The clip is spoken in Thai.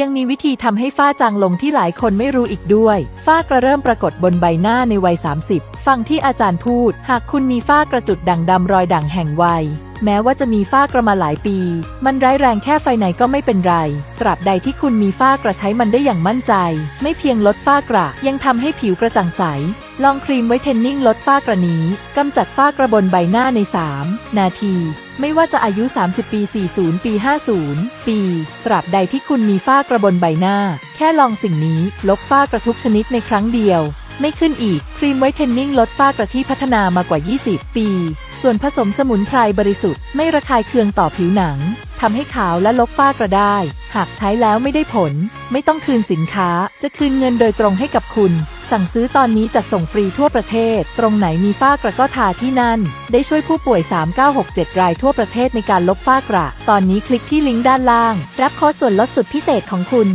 ยังมีวิธีทำให้ฝ้าจางลงที่หลายคนไม่รู้อีกด้วย ฝ้ากระเริ่มปรากฏบนใบหน้าในวัย 30 ฟังที่อาจารย์พูด หากคุณมีฝ้ากระจุดด่างดำรอยด่างแห่งวัยแม้ว่าจะมีฝ้ากระมาหลายปี มันร้ายแรงแค่ไฟไหนก็ไม่เป็นไร ตราบใดที่คุณมีฝ้ากระใช้มันได้อย่างมั่นใจ ไม่เพียงลดฝ้ากระ ยังทำให้ผิวกระจ่างใส ลองครีมไวท์เทนนิ่งลดฝ้ากระนี้กำจัดฝ้ากระบนใบหน้าใน 3 นาที ไม่ว่าจะอายุ 30 ปี 40 ปี 50 ปี ตราบใดที่คุณมีฝ้ากระบนใบหน้า แค่ลองสิ่งนี้ ลบฝ้ากระทุกชนิดในครั้งเดียวไม่ขึ้นอีก ครีมไวท์เทนนิ่งลดฝ้ากระที่พัฒนามากว่า 20 ปี ส่วนผสมสมุนไพรบริสุทธิ์ไม่ระคายเคืองต่อผิวหนังทำให้ขาวและลบฝ้ากระได้ หากใช้แล้วไม่ได้ผล ไม่ต้องคืนสินค้า จะคืนเงินโดยตรงให้กับคุณ สั่งซื้อตอนนี้จัดส่งฟรีทั่วประเทศ ตรงไหนมีฝ้ากระก็ทาที่นั่น ได้ช่วยผู้ป่วย 3967 รายทั่วประเทศในการลบฝ้ากระ ตอนนี้คลิกที่ลิงก์ด้านล่าง รับโค้ดส่วนลดสุดพิเศษของคุณ